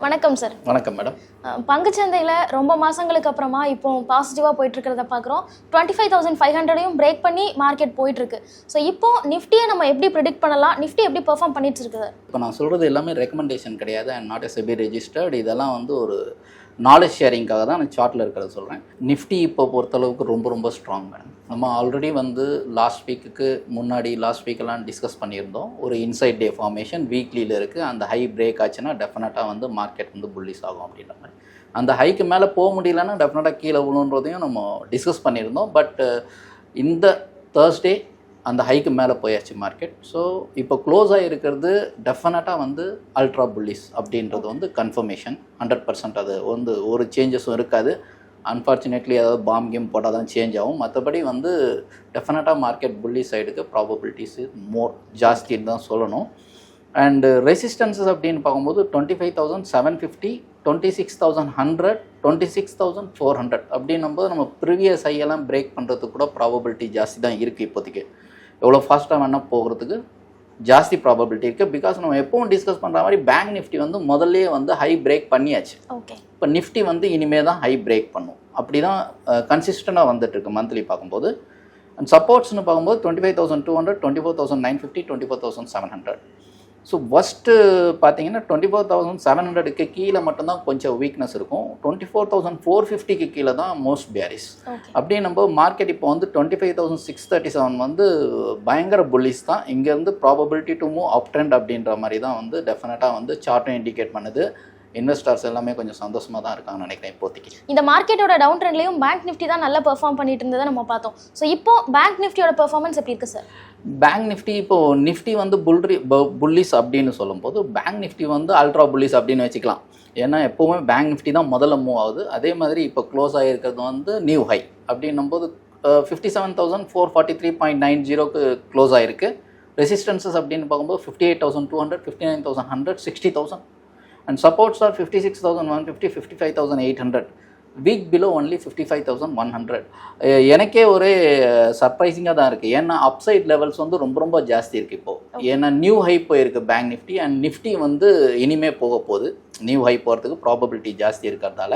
வணக்கம் சார் வணக்கம் மேடம் பங்குச்சந்தையில் ரொம்ப மாதங்களுக்கு அப்புறமா இப்போ பாசிட்டிவாக போயிட்டு இருக்கிறத பார்க்குறோம் டுவெண்ட்டி ஃபைவ் தௌசண்ட் ஃபைவ் ஹண்ட்ரடையும் பிரேக் பண்ணி மார்க்கெட் போயிட்டு இருக்கு ஸோ இப்போ நிஃப்டியை நம்ம எப்படி ப்ரிடிக்ட் பண்ணலாம்? நிஃப்டி எப்படி பெர்ஃபார்ம் பண்ணிட்டு இருக்குது இப்போ நான் சொல்கிறது எல்லாமே ரெக்கமெண்டேஷன் கிடையாது and not as SEBI registered இதெல்லாம் வந்து ஒரு நாலேஜ் ஷேரிங்காக தான் நான் சார்ட்டில் இருக்கிறத சொல்கிறேன் நிஃப்டி இப்போ பொறுத்தளவுக்கு ரொம்ப ரொம்ப ஸ்ட்ராங் மேடம் நம்ம ஆல்ரெடி வந்து லாஸ்ட் வீக்குக்கு முன்னாடி லாஸ்ட் வீக்கெல்லாம் டிஸ்கஸ் பண்ணியிருந்தோம். ஒரு இன்சைட் டே ஃபார்மேஷன் வீக்லியில் இருக்குது அந்த ஹை பிரேக் ஆச்சுன்னா டெஃபினட்டாக வந்து மார்க்கெட் வந்து புல்லிஸ் ஆகும் அப்படின்ற மாதிரி. அந்த ஹைக்கு மேலே போக முடியலன்னா டெஃபினட்டாக கீழே விழுன்றதையும் நம்ம டிஸ்கஸ் பண்ணியிருந்தோம். பட் இந்த தேர்ஸ்டே அந்த ஹைக்கு மேலே போயாச்சு மார்க்கெட் ஸோ இப்போ க்ளோஸ் ஆகிருக்கிறது டெஃபினட்டாக வந்து அல்ட்ரா புல்லிஸ் அப்படின்றது வந்து கன்ஃபர்மேஷன் ஹண்ட்ரட் பர்சன்ட் அது வந்து ஒரு சேஞ்சஸும் இருக்காது. அன்ஃபார்ச்சுனேட்லி ஏதாவது பாம் கேம் போட்டால் தான் சேஞ்ச் ஆகும். மற்றபடி வந்து டெஃபினட்டாக மார்க்கெட் புள்ளி சைடுக்கு ப்ராபபிலிட்டிஸ் மோர் ஜாஸ்தின்னு தான் சொல்லணும். அண்டு ரெசிஸ்டன்சஸ் அப்படின்னு பார்க்கும்போது twenty five thousand seven fifty twenty six thousand hundred twenty six thousand four hundred அப்படின்னும் போது நம்ம ப்ரீவியஸ் ஐயெல்லாம் பிரேக் பண்ணுறதுக்கு கூட ப்ராபபிலிட்டி ஜாஸ்தி தான் இருக்குது இப்போதைக்கு. எவ்வளோ ஃபாஸ்ட்டாக வேணால் போகிறதுக்கு ஜாஸ்தி ப்ராபபிலிட்டி இருக்குது பிகாஸ் நம்ம எப்பவும் டிஸ்கஸ் பண்ணுற மாதிரி பேங்க் நிஃப்டி வந்து முதல்லயே வந்து ஹை பிரேக் பண்ணியாச்சு. ஓகே இப்போ நிஃப்டி வந்து இனிமே தான் ஹை பிரேக் பண்ணும். அப்படி தான் கன்சிஸ்டண்டாக வந்துட்டு இருக்கு மந்த்லி பார்க்கும்போது. அண்ட் சப்போர்ட்ஸ்னு பார்க்கும்போது twenty five thousand two hundred twenty four thousand nine fifty twenty four thousand seven hundred so first பார்த்தீங்கன்னா டுவெண்ட்டி ஃபோர் தௌசண்ட் செவன் ஹண்ட்ரடுக்கு கீழே மட்டும்தான் கொஞ்சம் வீக்னஸ் இருக்கும். டுவெண்ட்டி ஃபோர் தௌசண்ட் ஃபோர் ஃபிஃப்டிக்கு கீழே தான் மோஸ்ட் பேரிஸ் அப்படியே நம்ம மார்க்கெட் இப்போ வந்து twenty five thousand six thirty seven வந்து பயங்கர புல்லிஸ் தான். இங்கேருந்து probability to move up trend அப்படின்ற மாதிரி தான் வந்து டெஃபினட்டாக வந்து சார்ட்டும் இண்டிகேட் பண்ணுது. இன்வெஸ்டர்ஸ் எல்லாமே கொஞ்சம் சந்தோஷமாக தான் இருக்காங்கன்னு நினைக்கிறேன் இப்போதைக்கு. இந்த மார்க்கெட்டோட டவுன் ட்ரெண்ட்லையும் பேங்க் நிஃப்டி தான் நல்லா பெர்ஃபார்ம் பண்ணிட்டு இருந்ததை நம்ம பார்த்தோம். ஸோ இப்போ பேங்க் நிஃப்டியோட பெர்ஃபார்மன்ஸ் எப்படி இருக்கு சார் பேங்க் நிஃப்டி இப்போ நிஃப்டி வந்து புல்ரி புல்லிஸ் அப்படின்னு சொல்லும்போது பேங்க் நிஃப்டி வந்து அல்ட்ரா புல்லிஸ் அப்படின்னு வச்சுக்கலாம். ஏன்னா எப்போவுமே பேங்க் நிஃப்டி தான் முதல்ல மூவ் ஆகுது. அதே மாதிரி இப்போ க்ளோஸ் ஆகிருக்கிறது வந்து நியூ ஹை அப்படின்னும் போது fifty seven thousand four forty three point nine ஜீரோக்கு க்ளோஸ் ஆயிருக்கு. ரெசிஸ்டன்சஸ் அப்படின்னு பார்க்கும்போது fifty eight thousand two hundred fifty nine thousand hundred sixty thousand and supports are fifty six thousand one fifty fifty five thousand eight hundred weak below only fifty five thousand one hundred எனக்கே ஒரே சர்ப்ரைசிங்காக தான் இருக்குது ஏன்னா upside levels வந்து ரொம்ப ரொம்ப ஜாஸ்தி இருக்குது இப்போது ஏன்னா நியூ ஹை போயிருக்கு பேங்க் நிஃப்டி அண்ட் நிஃப்டி வந்து இனிமே போக போகுது. நியூ ஹை போகிறதுக்கு ப்ராபபிலிட்டி ஜாஸ்தி இருக்கிறதால.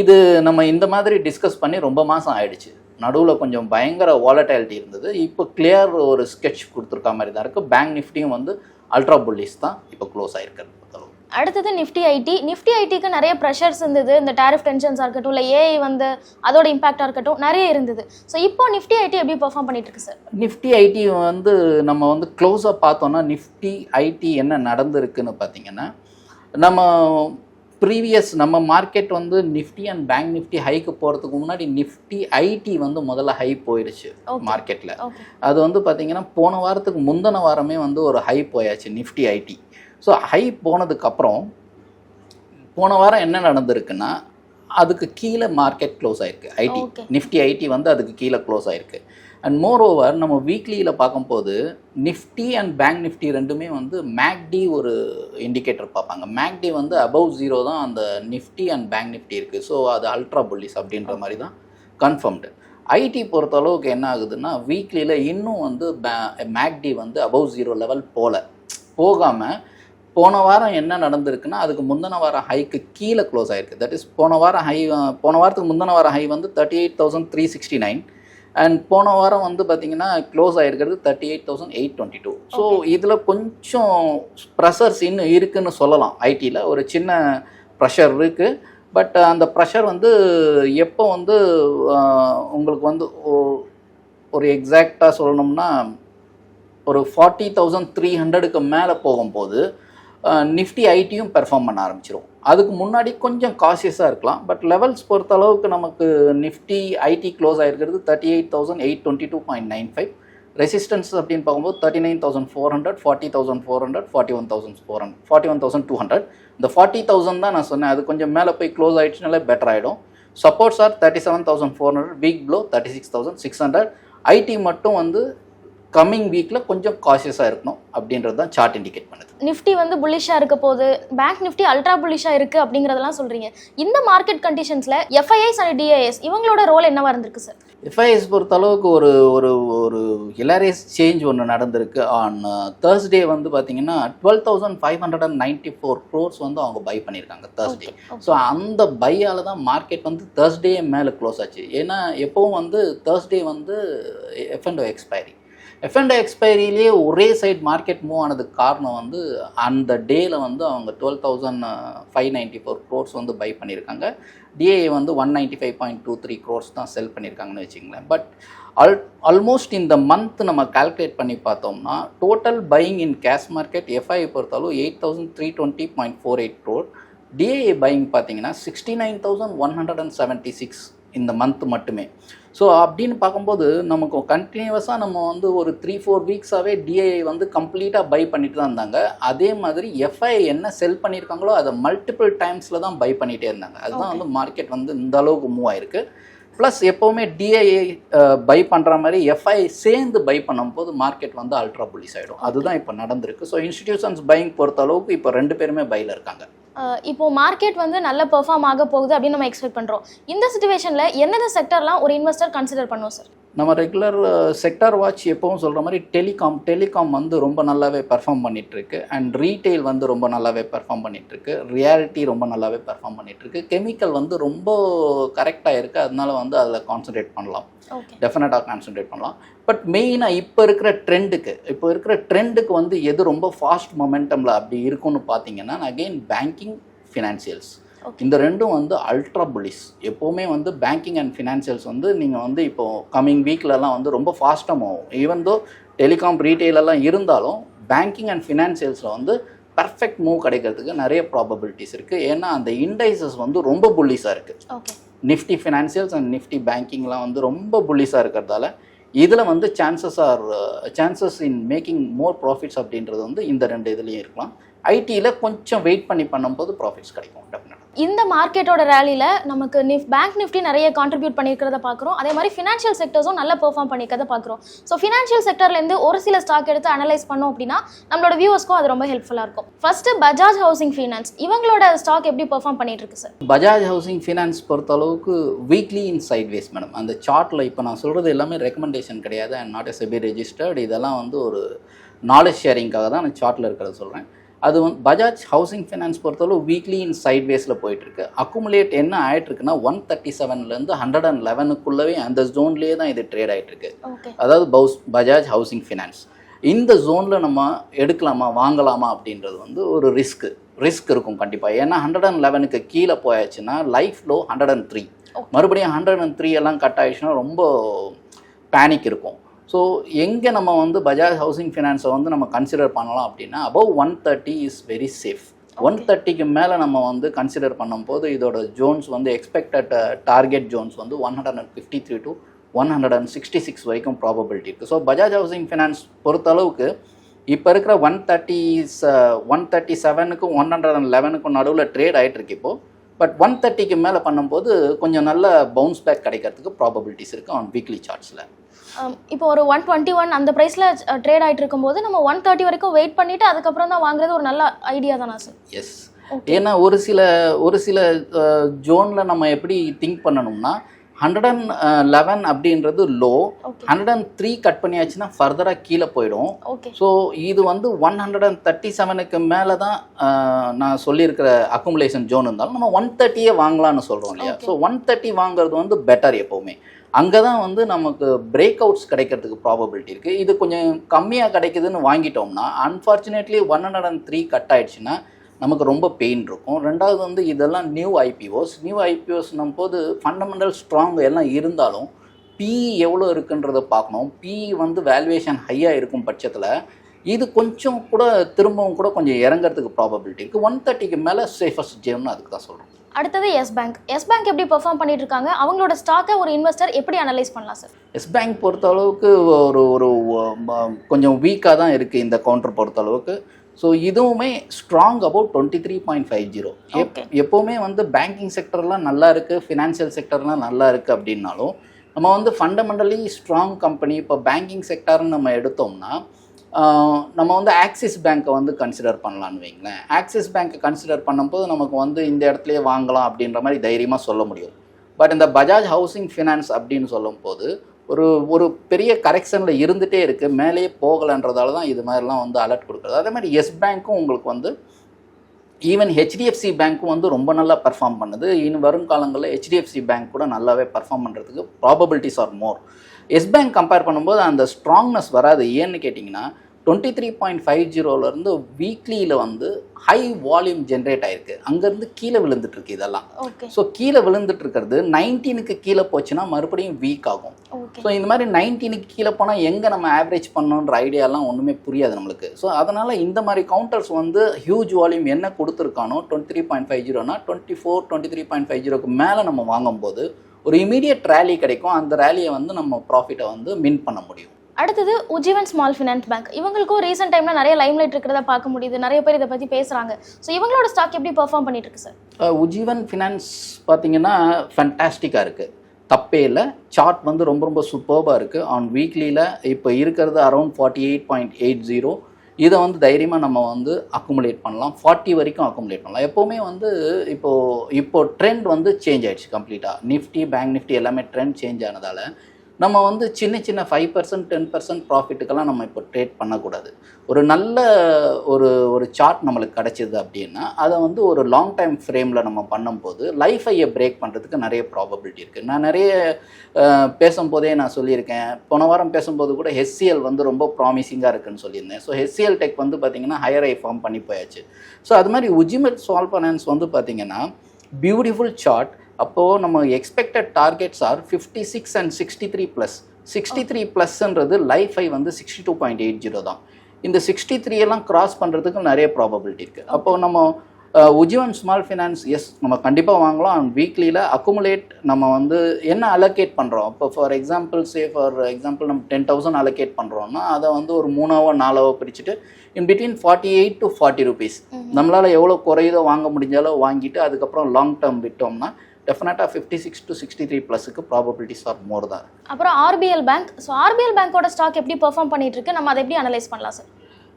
இது நம்ம இந்த மாதிரி டிஸ்கஸ் பண்ணி ரொம்ப மாதம் ஆயிடுச்சு. நடுவில் கொஞ்சம் பயங்கர வாலட்டாலிட்டி இருந்தது. இப்போ கிளியர் ஒரு ஸ்கெட்ச் கொடுத்துருக்க மாதிரி தான் இருக்குது பேங்க் நிஃப்டியும் வந்து அல்ட்ரா புல்லிஸ் தான். இப்போ க்ளோஸ் ஆகிருக்கிறது அடுத்தது நிஃப்டி ஐடி நிஃப்டி ஐடிக்கு நிறைய ப்ரெஷர்ஸ் இருந்தது. இந்த டேரிஃப் டென்ஷன்ஸாக இருக்கட்டும் இல்லை ஏஐ வந்து அதோட இம்பாக்டாக இருக்கட்டும் நிறைய இருந்தது. ஸோ இப்போ நிஃப்டி ஐடி எப்படி பெர்ஃபார்ம் பண்ணிட்டு இருக்கு சார் நிஃப்டி ஐடி வந்து நம்ம வந்து க்ளோஸாக பார்த்தோன்னா நிஃப்டி ஐடி என்ன நடந்திருக்குன்னு பார்த்தீங்கன்னா நம்ம ப்ரீவியஸ் நம்ம மார்க்கெட் வந்து நிஃப்டி அண்ட் பேங்க் நிஃப்டி ஹைக்கு போகிறதுக்கு முன்னாடி நிஃப்டி ஐடி வந்து முதல்ல ஹை போயிடுச்சு. மார்க்கெட்டில் அது வந்து பார்த்தீங்கன்னா போன வாரத்துக்கு முந்தின வாரமே வந்து ஒரு ஹை போயாச்சு நிஃப்டி ஐடி ஸோ ஹை போனதுக்கப்புறம் போன வாரம் என்ன நடந்திருக்குன்னா அதுக்கு கீழே மார்க்கெட் க்ளோஸ் ஆயிருக்கு. ஐடி. நிஃப்டி ஐடி வந்து அதுக்கு கீழே க்ளோஸ் ஆயிருக்கு. அண்ட் மோர் ஓவர் நம்ம வீக்லியில் பார்க்கும்போது நிஃப்டி அண்ட் பேங்க் நிஃப்டி ரெண்டுமே வந்து மேக்டி ஒரு இண்டிகேட்டர் பார்ப்பாங்க. மேக்டி வந்து அபவ் ஜீரோ தான் அந்த நிஃப்டி அண்ட் பேங்க் நிஃப்டி இருக்குது ஸோ அது அல்ட்ரா புல்லிஸ் அப்படின்ற மாதிரி தான் கன்ஃபர்ம்டு ஐடி பொறுத்த அளவுக்கு என்ன ஆகுதுன்னா வீக்லியில் இன்னும் வந்து மேக்டி வந்து அபவ் ஜீரோ லெவல் போகல போகாமல் போன வாரம் என்ன நடந்திருக்குன்னா அதுக்கு முந்தின வாரம் ஹைக்கு கீழே க்ளோஸ் ஆயிருக்கு. தட் இஸ் போன வாரம் ஹை போன வாரத்துக்கு முந்தின வாரம் ஹை வந்து thirty eight thousand three sixty nine and போன வாரம் வந்து பார்த்தீங்கன்னா close ஆகிருக்கிறது thirty eight thousand eight twenty two so இதில் கொஞ்சம் ப்ரெஷர்ஸ் இன்னும் இருக்குன்னு சொல்லலாம். ஐடியில் ஒரு சின்ன ப்ரெஷர் இருக்குது பட் அந்த ப்ரெஷர் வந்து எப்போ வந்து உங்களுக்கு வந்து ஒரு எக்ஸாக்டாக சொல்லணும்னா ஒரு ஃபார்ட்டி தௌசண்ட் த்ரீ ஹண்ட்ரடுக்கு மேலே போகும்போது நிஃப்டி ஐடியும் பெர்ஃபார்ம் பண்ண ஆரம்பிச்சிரும். அதுக்கு முன்னாடி கொஞ்சம் காசியஸாக இருக்கலாம். பட் லெவல்ஸ் பொறுத்த அளவுக்கு நமக்கு Nifty IT close ஆகிருக்கிறது thirty eight thousand eight twenty two point nine five resistance அப்படின்னு பார்க்கும்போது thirty nine thousand four hundred forty thousand four hundred forty one thousand four hundred forty one thousand two hundred இந்த forty thousand தான் நான் சொன்னேன். அது கொஞ்சம் மேலே போய் க்ளோஸ் ஆகிடுச்சுனாலே பெட்டர் ஆகிடும் supports are thirty seven thousand four hundred weak below thirty six thousand six hundred IT மட்டும் வந்து கம்மிங் வீக்கில் கொஞ்சம் காஷியஸாக இருக்கணும் அப்படின்றது தான் சார்ட் இண்டிகேட் பண்ணுது. நிஃப்டி வந்து புல்லிஷாக இருக்க போது பேங்க் நிஃப்டி அல்ட்ரா புல்லிஷாக இருக்கு அப்படிங்கிறதெல்லாம் சொல்றீங்க. இந்த மார்க்கெட் கண்டிஷன்ஸ்ல எஃப்ஐஐஸ் அண்ட் டிஐஎஸ் இவங்களோட ரோல் என்னவா இருந்திருக்கு சார் எஃப்ஐஎஸ் பொறுத்த அளவுக்கு ஒரு ஒரு ஒரு ஹிலாரியஸ் சேஞ்ச் ஒன்று நடந்திருக்கு. ஆன் தேர்ஸ்டே வந்து பார்த்தீங்கன்னா twelve thousand five hundred and ninety four crores வந்து அவங்க பை பண்ணியிருக்காங்க தேர்ஸ்டே ஸோ அந்த பையால் தான் மார்க்கெட் வந்து தேர்ஸ்டே மேலே க்ளோஸ் ஆச்சு. ஏன்னா எப்பவும் வந்து தேர்ஸ்டே வந்து எஃப்என்டோ எக்ஸ்பைரி எஃப்என்டோ எக்ஸ்பைரியிலே ஒரே சைட் மார்க்கெட் மூவ் ஆனதுக்கு காரணம் வந்து அந்த டேயில் வந்து அவங்க twelve thousand five ninety four crores வந்து பை பண்ணியிருக்காங்க. டிஏ வந்து one ninety five point two three crores தான் செல் பண்ணியிருக்காங்கன்னு வச்சுங்களேன் பட் அல் ஆல்மோஸ்ட் இந்த மந்த் நம்ம கால்குலேட் பண்ணி பார்த்தோம்னா total buying in cash market FII பொறுத்தாலும் eight thousand three twenty point four eight crore DII buying பார்த்தீங்கன்னா sixty nine thousand one hundred and seventy six இந்த மந்த் மட்டுமே. ஸோ அப்படின்னு பார்க்கும்போது நமக்கு கண்டினியூவஸாக நம்ம வந்து ஒரு த்ரீ ஃபோர் வீக்ஸாகவே டிஐ வந்து கம்ப்ளீட்டாக பை பண்ணிட்டு தான் இருந்தாங்க. அதே மாதிரி எஃப்ஐ என்ன செல் பண்ணியிருக்காங்களோ அதை மல்டிபிள் டைம்ஸில் தான் பை பண்ணிகிட்டே இருந்தாங்க. அதுதான் வந்து மார்க்கெட் வந்து இந்த அளவுக்கு மூவ் ஆயிருக்கு. ப்ளஸ் எப்போவுமே டிஐஏ பை பண்ணுற மாதிரி எஃப்ஐ சேர்ந்து பை பண்ணும்போது மார்க்கெட் வந்து அல்ட்ரா புலிஸ் ஆகிடும் அதுதான் இப்போ நடந்திருக்கு. ஸோ இன்ஸ்டிடியூஷன்ஸ் பையிங் பொறுத்த அளவுக்கு இப்போ ரெண்டு பேருமே பையில் இருக்காங்க. இப்போ மார்க்கெட் வந்து நல்ல பெர்ஃபார்ம் ஆக போகுது அப்படின்னு நம்ம எக்ஸ்பெக்ட் பண்ணுறோம் இந்த சுச்சுவேஷனில் எந்தெந்த செக்டர்லாம் ஒரு இன்வெஸ்டர் கன்சிடர் பண்ணுவோம் சார் நம்ம ரெகுலர் செக்டார் வாட்ச் எப்பவும் சொல்கிற மாதிரி டெலிகாம் டெலிகாம் வந்து ரொம்ப நல்லாவே பெர்ஃபார்ம் பண்ணிகிட்ருக்கு அண்ட் ரீட்டைல் வந்து ரொம்ப நல்லாவே பெர்ஃபார்ம் பண்ணிகிட்ருக்கு ரியாலிட்டி ரொம்ப நல்லாவே பெர்ஃபார்ம் பண்ணிகிட்ருக்கு கெமிக்கல் வந்து ரொம்ப கரெக்டாக இருக்குது அதனால வந்து அதில் கான்சன்ட்ரேட் பண்ணலாம். டெஃபினட்டாக கான்சன்ட்ரேட் பண்ணலாம். பட் மெயினாக இப்போ இருக்கிற ட்ரெண்டுக்கு இப்போ இருக்கிற ட்ரெண்டுக்கு வந்து எது ரொம்ப ஃபாஸ்ட் மொமெண்டமில் அப்படி இருக்கும்னு பார்த்தீங்கன்னா அகெயின் பேங்கிங் ஃபினான்சியல்ஸ். இந்த ரெண்டும் வந்து அல்ட்ரா புலிஸ் எப்போவுமே வந்து பேங்கிங் அண்ட் ஃபினான்சியல்ஸ் வந்து நீங்கள் வந்து இப்போ கம்மிங் வீக்லலாம் வந்து ரொம்ப ஃபாஸ்ட்டாக மூவும் ஈவன் தோ டெலிகாம் ரீட்டெயிலெல்லாம் இருந்தாலும் பேங்கிங் அண்ட் ஃபினான்சியல்ஸில் வந்து பர்ஃபெக்ட் மூவ் கிடைக்கிறதுக்கு நிறைய ப்ராபபிலிட்டிஸ் இருக்குது ஏன்னா அந்த இண்டைசஸ் வந்து ரொம்ப புல்லிஸாக இருக்குது நிஃப்டி ஃபினான்சியல்ஸ் அண்ட் நிஃப்டி பேங்கிங்லாம் வந்து ரொம்ப புல்லிஸாக இருக்கிறதால இதில் வந்து chances are chances in making more profits அப்படின்றது வந்து இந்த ரெண்டு இதுலேயும் இருக்கலாம். ஐடியில் கொஞ்சம் வெயிட் பண்ணி பண்ணும்போது ப்ராஃபிட்ஸ் கிடைக்கும் டெஃபினட்டாக இந்த மார்க்கெட்டோட ரேலியில் நமக்கு நிஃப் பேங்க் நிஃப்டி நிறைய கான்ட்ரிபியூட் பண்ணியிருக்கிறத பார்க்குறோம். அதே மாதிரி ஃபினான்ஷியல் செக்டர்ஸும் நல்லா பெர்ஃபார்ம் பண்ணியிருக்கிறத பார்க்குறோம். ஸோ ஃபினான்ஷியல் செக்டர்லேருந்து ஒரு சில ஸ்டாக் எடுத்து அனலைஸ் பண்ணோம் அப்படின்னா நம்மளோட வியூவர்ஸ்க்கும் அது ரொம்ப ஹெல்ப்ஃபுல்லாக இருக்கும். ஃபர்ஸ்ட்டு பஜாஜ் ஹவுசிங் ஃபைனான்ஸ் இவங்களோட ஸ்டாக் எப்படி பெர்ஃபார்ம் பண்ணிட்டு இருக்கு சார் பஜாஜ் ஹவுசிங் ஃபினான்ஸ் பொறுத்த அளவுக்கு வீக்லி இன் சைட்வேஸ் மேடம் அந்த சார்ட்டில் இப்போ நான் சொல்கிறது எல்லாமே ரெக்கமெண்டேஷன் கிடையாது. அண்ட் நாட் எஸ் எபி ரெஜிஸ்டர்ட் இதெல்லாம் வந்து ஒரு நாலேஜ் ஷேரிங்காக தான் நான் சார்ட்டில் இருக்கிறத சொல்கிறேன் அது வந்து பஜாஜ் ஹவுசிங் ஃபைனான்ஸ் பொறுத்தளவு வீக்லி இன் சைட்வேஸில் போயிட்டுருக்கு. அக்குமுலேட் என்ன ஆயிட்டிருக்குன்னா ஒன் தேர்ட்டி செவன்லேருந்து ஹண்ட்ரட் அண்ட் லெவனுக்குள்ளவே அந்த ஜோன்லேயே தான் இது ட்ரேட் ஆகிட்டுருக்கு அதாவது பவுஸ் பஜாஜ் ஹவுசிங் ஃபினான்ஸ். இந்த ஜோனில் நம்ம எடுக்கலாமா வாங்கலாமா அப்படின்றது வந்து ஒரு ரிஸ்க் ரிஸ்க் இருக்கும் கண்டிப்பாக ஏன்னா ஹண்ட்ரட் அண்ட் லெவனுக்கு கீழே போயாச்சுன்னா life low hundred and three மறுபடியும் ஹண்ட்ரட் அண்ட் த்ரீ எல்லாம் கட் ஆயிடுச்சுன்னா ரொம்ப பேனிக் இருக்கும். ஸோ எங்கே நம்ம வந்து பஜாஜ் ஹவுசிங் ஃபினான்ஸை வந்து நம்ம கன்சிடர் பண்ணலாம் அப்படின்னா above one thirty is very safe one தேர்ட்டிக்கு மேலே நம்ம வந்து கன்சிடர் பண்ணும்போது இதோட ஜோன்ஸ் வந்து எக்ஸ்பெக்டட் டார்கெட் ஜோன்ஸ் வந்து one hundred and fifty three to one hundred and sixty six வரைக்கும் ப்ராபபிலிட்டி இருக்குது ஸோ பஜாஜ் ஹவுசிங் ஃபினான்ஸ் பொறுத்தளவுக்கு இப்போ இருக்கிற ஒன் தேர்ட்டி ஒன் தேர்ட்டி செவனுக்கும் ஒன் ஹண்ட்ரட் அண்ட் லெவனுக்கும் நடுவில் ட்ரேட் ஆகிட்டு இருக்கு இப்போது பட் ஒன் தேர்ட்டிக்கு மேலே பண்ணும்போது கொஞ்சம் நல்ல பவுன்ஸ் பேக் கிடைக்கிறதுக்கு ப்ராபபிலிட்டிஸ் இருக்குது ஆன் வீக்லி சார்ட்ஸில் இப்போ ஒரு ஒன் டுவெண்ட்டி ஒன் அந்த ப்ரைஸில் ட்ரேட் ஆகிட்டு இருக்கும்போது நம்ம ஒன் தேர்ட்டி வரைக்கும் வெயிட் பண்ணிட்டு அதுக்கப்புறம் தான் வாங்குறது ஒரு நல்ல ஐடியா தானா சார் எஸ் ஏன்னா ஒரு சில ஒரு சில ஜோனில் நம்ம எப்படி திங்க் பண்ணணும்னா ஹண்ட்ரட் அண்ட் லெவன் அப்படின்றது low hundred and three cut பண்ணியாச்சுன்னா ஃபர்தராக கீழே போயிடும். ஸோ இது வந்து ஒன் ஹண்ட்ரட் அண்ட் தேர்ட்டி செவனுக்கு மேலே தான் நான் சொல்லியிருக்கிற அக்குமுலேஷன் ஜோன் இருந்தாலும் நம்ம ஒன் தேர்ட்டியே வாங்கலாம்னு சொல்கிறோம் இல்லையா. ஸோ ஒன் தேர்ட்டி வாங்குறது வந்து பெட்டர் எப்போவுமே. அங்கே தான் வந்து நமக்கு பிரேக் அவுட்ஸ் கிடைக்கிறதுக்கு ப்ராபபிலிட்டி இருக்குது இது கொஞ்சம் கம்மியாக கிடைக்குதுன்னு வாங்கிட்டோம்னா unfortunately one hundred and three cut ஆயிடுச்சுன்னா நமக்கு ரொம்ப பெயின் இருக்கும். ரெண்டாவது வந்து இதெல்லாம் நியூ ஐபிஓஸ் நியூ ஐபிஓஸ்னும் போது ஃபண்டமெண்டல் ஸ்ட்ராங் எல்லாம் இருந்தாலும் பிஇ எவ்வளோ இருக்குன்றதை பார்க்கணும். பிஇ வந்து வேல்யூவேஷன் ஹையாக இருக்கும் பட்சத்தில் இது கொஞ்சம் கூட திரும்பவும் கூட கொஞ்சம் இறங்கறதுக்கு ப்ராபபிலிட்டி இருக்குது ஒன் தேர்ட்டிக்கு மேலே சேஃபஸ்ட் ஜேம்னு அதுக்கு தான் சொல்கிறோம் அடுத்தது எஸ் பேங்க் எஸ் பேங்க் எப்படி பெர்ஃபார்ம் பண்ணிட்டு இருக்காங்க? அவங்களோட ஸ்டாக்கை ஒரு இன்வெஸ்டர் எப்படி அனலைஸ் பண்ணலாம் சார் எஸ் பேங்க் பொறுத்த அளவுக்கு ஒரு ஒரு கொஞ்சம் வீக்காக தான் இருக்குது இந்த கவுண்டர் பொறுத்த அளவுக்கு. ஸோ இதுவுமே strong about twenty three point five zero. எப்போவுமே வந்து பேங்கிங் செக்டர்லாம் நல்லா இருக்குது ஃபினான்ஷியல் செக்டர்லாம் நல்லா இருக்குது அப்படின்னாலும் நம்ம வந்து ஃபண்டமெண்டலி ஸ்ட்ராங் கம்பெனி இப்போ பேங்கிங் செக்டார்னு நம்ம எடுத்தோம்னா நம்ம வந்து ஆக்சிஸ் பேங்க்கை வந்து கன்சிடர் பண்ணலான்னு வைங்களேன். ஆக்சிஸ் பேங்க்கை கன்சிடர் பண்ணும்போது நமக்கு வந்து இந்த இடத்துலயே வாங்கலாம் அப்படின்ற மாதிரி தைரியமாக சொல்ல முடியும். பட் இந்த பஜாஜ் ஹவுசிங் ஃபினான்ஸ் அப்படின்னு சொல்லும்போது ஒரு ஒரு பெரிய கரெக்ஷனில் இருந்துகிட்டே இருக்குது மேலேயே போகலைன்றதால தான் இது மாதிரிலாம் வந்து அலர்ட் கொடுக்குறது. அதே மாதிரி எஸ் பேங்க்கும் உங்களுக்கு வந்து ஈவன் ஹெச்டிஎஃப்சி பேங்க்கும் வந்து ரொம்ப நல்லா பர்ஃபார்ம் பண்ணுது. இன்னும் வரும் காலங்களில் ஹெச்டிஎஃப்சி பேங்க் கூட நல்லாவே பர்ஃபார்ம் பண்ணுறதுக்கு probabilities are more Yes bank compare பண்ணும்போது அந்த ஸ்ட்ராங்னஸ் வராது. ஏன்னு கேட்டிங்கன்னா டுவெண்ட்டி த்ரீ பாயிண்ட் ஃபைவ் ஜீரோலேருந்து வீக்லியில் வந்து ஹை வால்யூம் ஜென்ரேட் ஆயிருக்கு. அங்கேருந்து கீழே விழுந்துட்டு இருக்கு இதெல்லாம். ஓகே ஸோ கீழே விழுந்துட்டு இருக்கிறது நைன்டீனுக்கு கீழே போச்சுன்னா மறுபடியும் வீக் ஆகும். ஸோ இந்த மாதிரி நைன்டீனுக்கு கீழே போனால் எங்கே நம்ம ஆவரேஜ் பண்ணணுன்ற ஐடியாலாம் ஒன்றுமே புரியாது நம்மளுக்கு. ஸோ அதனால் இந்த மாதிரி கவுண்டர்ஸ் வந்து ஹியூஜ் வால்யூம் என்ன கொடுத்துருக்கானோ twenty three point five ஜீரோனா twenty four twenty three point five ஜீரோக்கு மேலே நம்ம வாங்கும்போது ஒரு இமீடியட் ரேலி கிடைக்கும். அந்த ரேலியை வந்து நம்ம ப்ராஃபிட்டை வந்து மின் பண்ண முடியும். அடுத்தது உஜீவன் ஸ்மால் ஃபினான்ஸ் பேங்க் இவங்களுக்கும் ரீசெண்ட் டைம்ல நிறைய லைம்லைட் இருக்கிறத பார்க்க முடியுது. நிறைய பேர் இதை பத்தி பேசுறாங்க. ஸோ இவங்களோட ஸ்டாக் எப்படி பெர்ஃபார்ம் பண்ணிட்டு இருக்கு சார் உஜீவன் ஃபினான்ஸ் பார்த்தீங்கன்னா ஃபண்டாஸ்டிக்காக இருக்குது தப்பே இல்லை. சார்ட் வந்து ரொம்ப ரொம்ப சூப்பர்பாக இருக்குது ஆன் வீக்லியில் இப்போ இருக்கிறது around forty eight point eight zero இதை வந்து தைரியமாக நம்ம வந்து அக்குமுலேட் பண்ணலாம். ஃபார்ட்டி வரைக்கும் அக்குமுலேட் பண்ணலாம். எப்போவுமே வந்து இப்போது இப்போ ட்ரெண்ட் வந்து சேஞ்ச் ஆயிடுச்சு கம்ப்ளீட்டாக நிஃப்டி பேங்க் நிஃப்டி எல்லாமே ட்ரெண்ட் சேஞ்ச் ஆனதால் நம்ம வந்து சின்ன சின்ன ஃபைவ் பர்சன்ட் டென் பர்சன்ட் ப்ராஃபிட்டுக்கெல்லாம் நம்ம இப்போ ட்ரேட் பண்ணக்கூடாது. ஒரு நல்ல ஒரு ஒரு சார்ட் நம்மளுக்கு கிடைச்சிது அப்படின்னா அதை வந்து ஒரு லாங் டைம் ஃப்ரேமில் நம்ம பண்ணும்போது லைஃபையை பிரேக் பண்ணுறதுக்கு நிறைய ப்ராபபிலிட்டி இருக்குது நான் நிறைய பேசும்போதே நான் சொல்லியிருக்கேன். போன வாரம் பேசும்போது கூட ஹெச்சிஎல் வந்து ரொம்ப ப்ராமிசிங்காக இருக்குன்னு சொல்லியிருந்தேன். ஸோ ஹெச்சிஎல் டெக் வந்து பார்த்திங்கன்னா ஹையர் ஐ ஃபார்ம் பண்ணி போயாச்சு. ஸோ அது மாதிரி உஜிமெட் ஸ்மால் ஃபைனான்ஸ் வந்து பார்த்திங்கன்னா பியூட்டிஃபுல் சார்ட் அப்போது நம்ம expected targets are fifty six and sixty three plus sixty three ப்ளஸ்ன்றது life வந்து sixty two point eight zero தான். இந்த சிக்ஸ்டி த்ரீ எல்லாம் கிராஸ் பண்ணுறதுக்கு நிறைய ப்ராபபிலிட்டி இருக்குது அப்போ நம்ம uh, Ujjivan small finance yes நம்ம கண்டிப்பாக வாங்கலாம். வீக்லியில் அக்குமுலேட் நம்ம வந்து என்ன அலோகேட் பண்ணுறோம் இப்போ for example say for example நம்ம டென் தௌசண்ட் அலோகேட் பண்ணுறோம்னா அதை வந்து ஒரு மூணாவோ நாலாவோ பிரிச்சுட்டு in between forty eight to forty rupees நம்மளால் எவ்வளோ குறையுதோ வாங்க முடிஞ்சாலோ வாங்கிட்டு அதுக்கப்புறம் லாங் டேர்ம் விட்டோம்னா டெஃபினட்டாக fifty six to sixty three ப்ளஸுக்கு probabilities are more தான். அப்புறம் ஆர்பிஎல் பேங்க் ஸோ ஆர்பிஎல் பேங்கோட ஸ்டாக் எப்படி பெர்ஃபார்ம் பண்ணிட்டு இருக்கு? நம்ம அதை எப்படி அனலைஸ் பண்ணலாம் சார்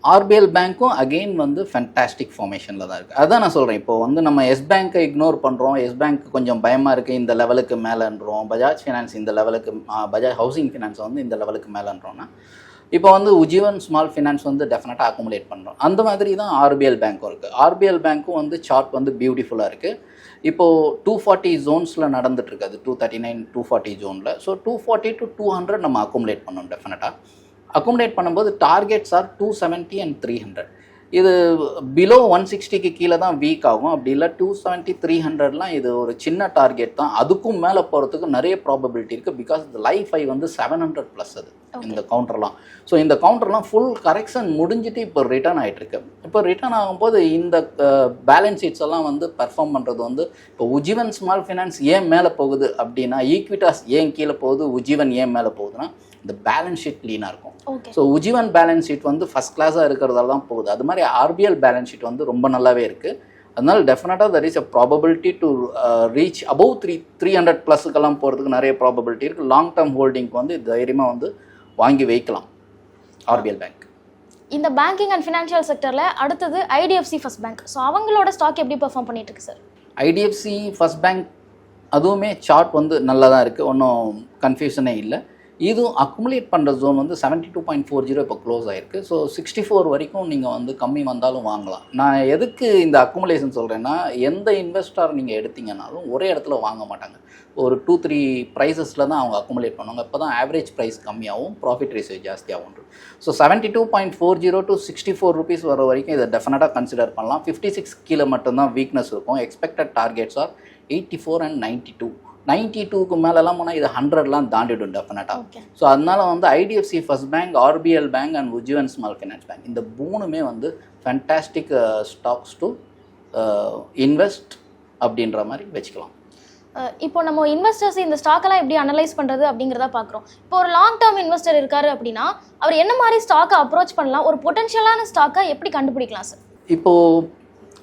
ஆர்பிஎல் பேங்க்கும் அகெயின் வந்து ஃபென்டாஸ்டிக் ஃபார்மேஷனில் தான் இருக்குது அதான் நான் சொல்கிறேன் இப்போ வந்து நம்ம எஸ் பேங்க்கை இக்னோர் பண்ணுறோம் எஸ் பேங்க் கொஞ்சம் பயமாக இருக்குது இந்த லெவலுக்கு மேலேன்றோம். பஜாஜ் ஃபினான்ஸ் இந்த லெவலுக்கு பஜாஜ் ஹவுசிங் ஃபினான்ஸ் வந்து இந்த லெவலுக்கு மேலேன்றோம்னா இப்போ வந்து உஜீவன் ஸ்மால் ஃபினான்ஸ் வந்து டெஃபினட்டாக அக்குமுலேட் பண்ணுறோம் அந்த மாதிரி தான் ஆர்பிஎல் பேங்க்கும் இருக்குது ஆர்பிஎல் பேங்க்கும் வந்து சார்ட் வந்து பியூட்டிஃபுல்லாக இருக்குது இப்போது டூ ஃபார்ட்டி ஜோன்ஸில் நடந்துட்டுருக்கு. அது two thirty nine two forty ஜோனில் so two forty to two hundred நம்ம அக்குமுலேட் பண்ணோம் டெஃபினட்டாக அக்குமுலேட் பண்ணும்போது targets are two seventy and three hundred இது பிலோ ஒன் சிக்ஸ்டிக்கு கீழே தான் வீக் ஆகும். அப்படி இல்லை டூ செவன்ட்டி த்ரீ ஹண்ட்ரட்லாம் இது ஒரு சின்ன டார்கெட் தான். அதுக்கும் மேலே போகிறதுக்கு நிறைய ப்ராபபிலிட்டி இருக்குது பிகாஸ் இந்த லைஃப் ஐ வந்து செவன் ஹண்ட்ரட் ப்ளஸ் அது. இந்த கவுண்டர்லாம் ஸோ இந்த கவுண்டர்லாம் ஃபுல் கரெக்ஷன் முடிஞ்சிட்டு இப்போ ரிட்டர்ன் ஆகிட்டு இருக்கு இப்போ ரிட்டர்ன் ஆகும்போது இந்த பேலன்ஸ் ஷீட்ஸ் எல்லாம் வந்து பெர்ஃபார்ம் பண்ணுறது வந்து இப்போ உஜீவன் ஸ்மால் ஃபினான்ஸ் ஏன் மேலே போகுது அப்படின்னா ஈக்விட்டாஸ் ஏன் கீழே போகுது உஜீவன் ஏன் மேலே போகுதுன்னா இந்த பேலன்ஸ் ஷீட் க்ளீனாக இருக்கும். ஸோ உஜீவன் பேலன்ஸ் ஷீட் வந்து ஃபஸ்ட் கிளாஸாக இருக்கிறதால தான் போகுது. அது மாதிரி ஆர்பிஎல் பேலன்ஸ் ஷீட் வந்து ரொம்ப நல்லாவே இருக்குது அதனால டெஃபினட்டாக there is a probability to reach above three three hundred ப்ளஸுக்கெல்லாம் போகிறதுக்கு நிறைய ப்ராபபிலிட்டி இருக்குது லாங் டேர்ம் ஹோல்டிங்க்கு வந்து தைரியமாக வந்து வாங்கி வைக்கலாம். ஆர்பிஎல் பேங்க் இந்த பேங்கிங் அண்ட் ஃபினான்ஷியல் செக்டர்ல அடுத்தது ஐடிஎஃப்சி ஃபர்ஸ்ட் பேங்க் ஸோ அவங்களோட ஸ்டாக் எப்படி பெர்ஃபார்ம் பண்ணிட்டு இருக்கு சார் ஐடிஎஃப்சி ஃபர்ஸ்ட் பேங்க் அதுவுமே சார்ட் வந்து நல்லா தான் இருக்குது ஒன்றும் கன்ஃபியூஷனே இல்லை. இதுவும் அக்குமுலேட் பண்ணுற ஜோன் வந்து seventy two point four zero இப்போ க்ளோஸ் ஆயிருக்கு. ஸோ சிக்ஸ்டி ஃபோர் வரைக்கும் நீங்கள் வந்து கம்மி வந்தாலும் வாங்கலாம். நான் எதுக்கு இந்த அக்குமுலேஷன் சொல்கிறேன்னா எந்த இன்வெஸ்டார் நீங்கள் எடுத்தீங்கனாலும் ஒரே இடத்துல வாங்க மாட்டாங்க. ஒரு டூ த்ரீ ப்ரைஸஸில் தான் அவங்க அக்குமுலேட் பண்ணுவாங்க. இப்போ தான் ஆவரேஜ் ப்ரைஸ் கம்மியாகவும் profit ratio ஜாஸ்தியாகும் so seventy two point four zero to sixty four rupees வர வரைக்கும் இதை டெஃபினட்டாக கன்சிடர் பண்ணலாம். ஃபிஃப்டி சிக்ஸ் கீழே மட்டும்தான் வீக்னஸ் இருக்கும். Expected targets are eighty four and ninety two ninety டூக்கு மேலெல்லாம் போனால் இது ஹண்ட்ரட்லாம் தாண்டிடும் டெஃபினட்டாக ஓகே ஸோ அதனால வந்து IDFC first bank RBL bank and Ujjivan small finance bank இந்த மூணுமே வந்து ஃபேண்டாஸ்டிக் ஸ்டாக்ஸ் டு இன்வெஸ்ட் அப்படின்ற மாதிரி வச்சுக்கலாம். இப்போ நம்ம இன்வெஸ்டர்ஸ் இந்த ஸ்டாக்கெல்லாம் எப்படி அனலைஸ் பண்றது அப்படிங்கிறத பார்க்குறோம் இப்போ ஒரு லாங் டேர்ம் இன்வெஸ்டர் இருக்காரு அப்படின்னா அவர் என்ன மாதிரி ஸ்டாக்கை அப்ரோச் பண்ணலாம்? ஒரு பொட்டன்ஷியலான ஸ்டாக்கை எப்படி கண்டுபிடிக்கலாம் சார் இப்போது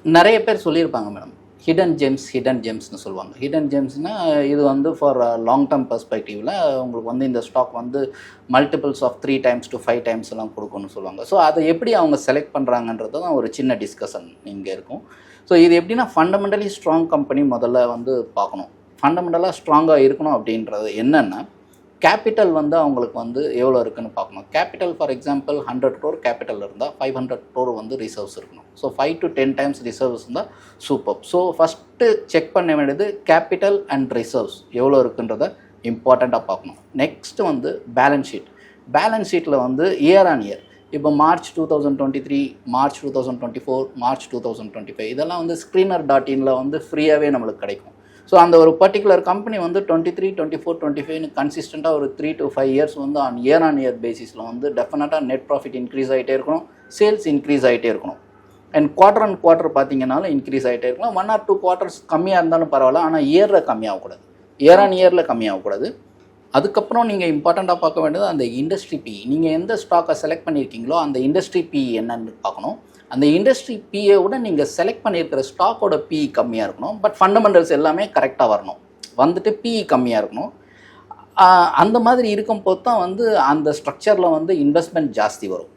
நிறைய பேர் சொல்லியிருப்பாங்க மேடம் ஹிடன் ஜெம்ஸ் ஹிடன் ஜெம்ஸ்னு சொல்லுவாங்க. ஹிடன் ஜெம்ஸ்னால் இது வந்து ஃபார் லாங் டேர்ம் பர்ஸ்பெக்டிவில் உங்களுக்கு வந்து இந்த ஸ்டாக் வந்து multiples of three times to five times எல்லாம் கொடுக்கணும்னு சொல்லுவாங்க. ஸோ அதை எப்படி அவங்க செலக்ட் பண்ணுறாங்கன்றது தான் ஒரு சின்ன டிஸ்கஷன் இங்கே இருக்கும். ஸோ இது எப்படின்னா ஃபண்டமெண்டலி ஸ்ட்ராங் கம்பெனி முதல்ல வந்து பார்க்கணும். ஃபண்டமெண்டலாக ஸ்ட்ராங்காக இருக்கணும் அப்படின்றது என்னென்னா கேபிட்டல் வந்து அவங்களுக்கு வந்து எவ்வளோ இருக்குன்னு பார்க்கணும். Capital for example hundred crore capital இருந்தால் ஃபைவ் ஹண்ட்ரட் க்ரோர் வந்து ரிசர்வ்ஸ் இருக்கணும். So five to ten times reserves இருந்தால் சூப்பர் ஸோ ஃபஸ்ட்டு செக் பண்ண வேண்டியது கேபிட்டல் அண்ட் ரிசர்வ்ஸ் எவ்வளோ இருக்குன்றத இம்பார்ட்டண்ட்டாக பார்க்கணும். நெக்ஸ்ட்டு வந்து பேலன்ஸ் ஷீட் பேலன்ஸ் ஷீட்டில் வந்து இயர் ஆன் இயர் இப்போ March two thousand twenty three March two thousand twenty four March two thousand twenty five இதெல்லாம் வந்து ஸ்க்ரீனர் டாட் இனில் வந்து ஃப்ரீயாகவே நம்மளுக்கு கிடைக்கும். ஸோ அந்த ஒரு பர்டிகுலர் கம்பெனி வந்து twenty three twenty four twenty ஃபைவ்னு கன்சிஸ்டண்ட்டாக ஒரு த்ரீ டு ஃபைவ் இயர்ஸ் வந்து ஆன் இயர் ஆன் இயர் பேசிஸில் வந்து டெஃபினட்டாக நெட் ப்ராஃபிட் இன்க்ரீஸ் ஆகிட்டே இருக்கணும் சேல்ஸ் இன்க்ரீஸ் ஆகிட்டே இருக்கணும். அண்ட் குவார்டர் அண்ட் குவார்டர் பார்த்தீங்கன்னாலும் இன்க்ரீஸ் ஆகிட்டே இருக்கலாம் ஒன் ஆர் டூ குவார்டர்ஸ் கம்மியாக இருந்தாலும் பரவாயில்ல ஆனால் இயரில் கம்மியாகக்கூடாது. இயர் ஆன் இயரில் கம்மியாகக்கூடாது. அதுக்கப்புறம் நீங்கள் இம்பார்ட்டண்ட்டாக பார்க்க வேண்டியது அந்த இண்டஸ்ட்ரி பி நீங்கள் எந்த ஸ்டாக்கை செலக்ட் பண்ணியிருக்கீங்களோ அந்த இண்டஸ்ட்ரி பி என்னன்னு பார்க்கணும். அந்த இண்டஸ்ட்ரி பிஏ விட நீங்கள் செலக்ட் பண்ணியிருக்கிற ஸ்டாக்கோட பிஇ கம்மியாக இருக்கணும். பட் ஃபண்டமெண்டல்ஸ் எல்லாமே கரெக்டாக வரணும். வந்துட்டு பிஇ கம்மியாக இருக்கணும். அந்த மாதிரி இருக்கும்போது தான் வந்து அந்த ஸ்ட்ரக்சரில் வந்து இன்வெஸ்ட்மெண்ட் ஜாஸ்தி வரும்.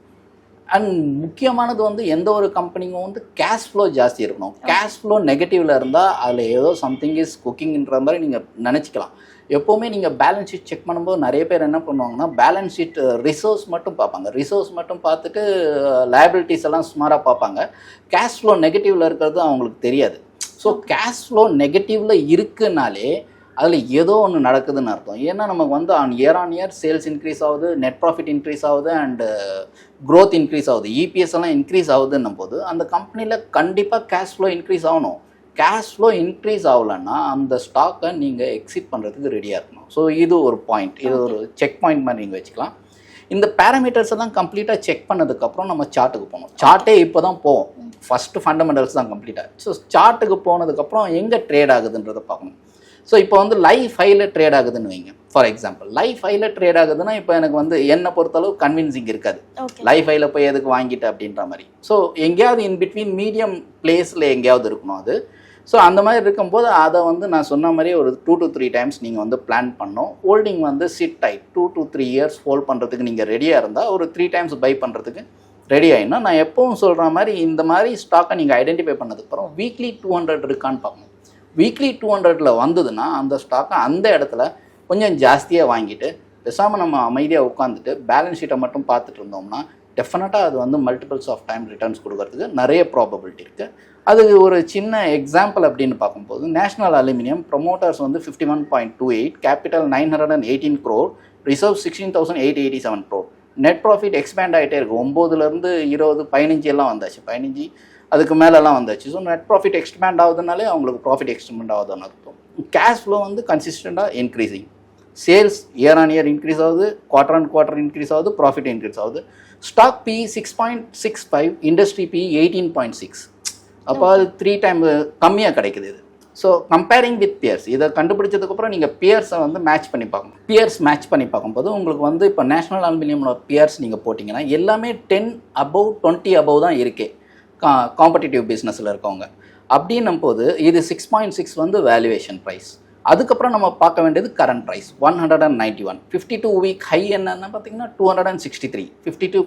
அண்ட் முக்கியமானது வந்து எந்த ஒரு கம்பெனிக்கும் வந்து கேஷ் ஃப்ளோ ஜாஸ்தி இருக்கணும். கேஷ் ஃப்ளோ நெகட்டிவில் இருந்தால் அதில் ஏதோ சம்திங் இஸ் குக்கிங்ன்ற மாதிரி நீங்கள் நினச்சிக்கலாம். எப்போவுமே நீங்கள் பேலன்ஸ் ஷீட் செக் பண்ணும்போது நிறைய பேர் என்ன பண்ணுவாங்கன்னா பேலன்ஸ் ஷீட் ரிசோர்ஸ் மட்டும் பார்ப்பாங்க. ரிசோர்ஸ் மட்டும் பார்த்துட்டு லைபிலிட்டிஸ் எல்லாம் சுமாராக பார்ப்பாங்க. கேஷ் ஃப்ளோ நெகட்டிவில் இருக்கிறது அவங்களுக்கு தெரியாது. ஸோ கேஷ் ஃப்ளோ நெகட்டிவில் இருக்குனாலே அதில் ஏதோ ஒன்று நடக்குதுன்னு அர்த்தம். ஏன்னா நமக்கு வந்து on year on year sales increase ஆகுது நெட் ப்ராஃபிட் இன்க்ரீஸ் ஆகுது அண்டு growth இன்க்ரீஸ் ஆகுது. இபிஎஸ் எல்லாம் இன்க்ரீஸ் ஆகுதுன்னும் போது அந்த கம்பெனியில் கண்டிப்பாக கேஷ் ஃப்ளோ இன்க்ரீஸ் ஆகணும். கேஷ் ஃப்ளோ இன்க்ரீஸ் ஆகலைன்னா அந்த ஸ்டாக்கை நீங்கள் எக்ஸிட் பண்ணுறதுக்கு ரெடியாக இருக்கணும். ஸோ இது ஒரு பாயிண்ட் இது ஒரு செக் பாயிண்ட் மாதிரி நீங்கள் வச்சுக்கலாம். இந்த பேராமீட்டர்ஸ் எல்லாம் கம்ப்ளீட்டாக செக் பண்ணதுக்கப்புறம் நம்ம சார்ட்டுக்கு போகணும். சார்ட்டே இப்போ தான் போவோம் ஃபஸ்ட்டு ஃபண்டமெண்டல்ஸ் தான் கம்ப்ளீட்டாக ஸோ சார்ட்டுக்கு போனதுக்கப்புறம் எங்கே ட்ரேட் ஆகுதுன்றதை பார்க்கணும். ஸோ இப்போ வந்து லைஃப் ஹையில் ட்ரேட் ஆகுதுன்னு வைங்க. ஃபார் எக்ஸாம்பிள் லைஃப் ஹையில் ட்ரேட் ஆகுதுன்னா இப்போ எனக்கு வந்து என்னை பொறுத்தளவு கன்வின்சிங் இருக்காது. லைஃப் ஹையில் போய் எதுக்கு வாங்கிட்டு அப்படின்ற மாதிரி. ஸோ எங்கேயாவது இன் பிட்வீன் மீடியம் பிளேஸில் எங்கேயாவது இருக்கணும் அது. ஸோ அந்த மாதிரி இருக்கும்போது அதை வந்து நான் சொன்ன மாதிரி ஒரு டூ டு த்ரீ டைம்ஸ் நீங்கள் வந்து பிளான் பண்ணோம் ஹோல்டிங் வந்து sit tight two to three years hold பண்ணுறதுக்கு நீங்கள் ரெடியாக இருந்தால் ஒரு த்ரீ டைம்ஸ் பை பண்ணுறதுக்கு ரெடி ஆகினா நான் எப்பவும் சொல்கிற மாதிரி இந்த மாதிரி ஸ்டாக்கை நீங்கள் ஐடென்டிஃபை பண்ணதுக்கப்புறம் வீக்லி டூ ஹண்ட்ரட் இருக்கான்னு பார்க்கணும். வீக்லி டூ ஹண்ட்ரட்ல வந்ததுன்னா அந்த ஸ்டாக்கை அந்த இடத்துல கொஞ்சம் ஜாஸ்தியாக வாங்கிட்டு பேசாமல் நம்ம அமைதியாக உட்காந்துட்டு பேலன்ஸ் ஷீட்டை மட்டும் பார்த்துட்டு இருந்தோம்னா டெஃபினட்டாக அது வந்து மல்டிபிள்ஸ் ஆஃப் டைம் ரிட்டர்ன்ஸ் கொடுக்கறதுக்கு நிறைய ப்ராபபிலிட்டி இருக்குது அது ஒரு சின்ன எக்ஸாம்பிள் அப்படின்னு பார்க்கும்போது நேஷனல் அலுமினியம் ப்ரொமோட்டர்ஸ் வந்து fifty one point two eight capital nine hundred and eighteen crore reserve sixteen thousand eight eighty seven crore net profit expand ஆகிட்டே இருக்குது ஒம்போதுலேருந்து இருபது பதினஞ்சு எல்லாம் வந்தாச்சு. பதினஞ்சு அதுக்கு மேலெல்லாம் வந்தாச்சு. ஸோ நெட் ப்ராஃபிட் எக்ஸ்பேண்ட் ஆகுதுனாலே அவங்களுக்கு ப்ராஃபிட் எக்ஸ்பேண்ட் ஆகுதுன்னு அர்த்தம். கேஷ் ஃப்ளோ வந்து கன்சிஸ்டண்ட்டாக increasing sales year on year increase ஆகுது குவார்டர் ஆன் குவார்டர் இன்க்ரீஸ் ஆகுது ப்ராஃபிட் இன்க்ரீஸ் ஆகுது. Stock P six point six five industry P eighteen point six அப்போ அது த்ரீ டைம் கம்மியாக கிடைக்குது இது. ஸோ கம்பேரிங் வித் பியர்ஸ் இதை கண்டுபிடிச்சதுக்கப்புறம் நீங்கள் பியர்ஸை வந்து மேட்ச் பண்ணி பார்க்கணும். பியர்ஸ் மேட்ச் பண்ணி பார்க்கும்போது உங்களுக்கு வந்து இப்போ நேஷனல் அலுமினியமோட பியர்ஸ் நீங்கள் போட்டிங்கன்னா எல்லாமே டென் அபவ் டுவெண்ட்டி அபவ் தான் இருக்கே. கா காம்படிட்டிவ் பிஸ்னஸில் இருக்கவங்க. அப்படின்னும் போது இது சிக்ஸ் பாயிண்ட் சிக்ஸ் வந்து வேல்யூவேஷன் ப்ரைஸ் அதுக்கப்புறம் நம்ம பார்க்க வேண்டியது current price one hundred and ninety one fifty two week high என்னென்னு பார்த்தீங்கன்னா two hundred and sixty three fifty two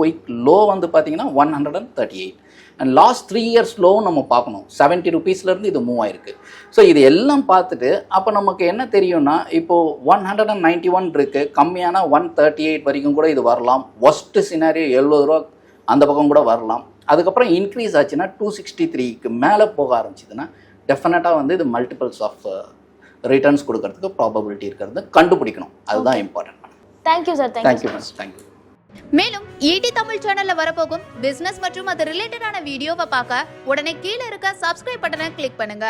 week low வந்து பார்த்தீங்கன்னா one hundred and thirty eight and last three years லோவும் நம்ம பார்க்கணும். செவன்ட்டி ருபீஸ்லேருந்து இது மூவ் ஆயிருக்கு. So இது எல்லாம் பார்த்துட்டு அப்போ நமக்கு என்ன தெரியும்னா இப்போது one hundred and ninety one இருக்குது கம்மியான ஒன் தேர்ட்டி எயிட் வரைக்கும் கூட இது வரலாம். ஒஸ்ட்டு சினாரியோ எழுபது ரூபா அந்த பக்கம் கூட வரலாம். அதுக்கப்புறம் இன்க்ரீஸ் ஆச்சுன்னா டூ சிக்ஸ்டி த்ரீக்கு மேலே போக ஆரம்பிச்சிதுன்னா டெஃபினட்டாக வந்து இது மல்டிபிள்ஸ் ஆஃப் ரிட்டர்ன்ஸ் கொடுக்கறதுக்கு ப்ராபபிலிட்டி இருக்கிறது கண்டுபிடிக்கணும். அதுதான் important thank you sir thank you miss thank you மேலும் ஈடி தமிழ் சேனல்ல வரப்போகும் பிசினஸ் மற்றும் அது ரிலேட்டடான வீடியோவை பார்க்க உடனே கீழே இருக்க சப்ஸ்கிரைப் பட்டனை கிளிக் பண்ணுங்க.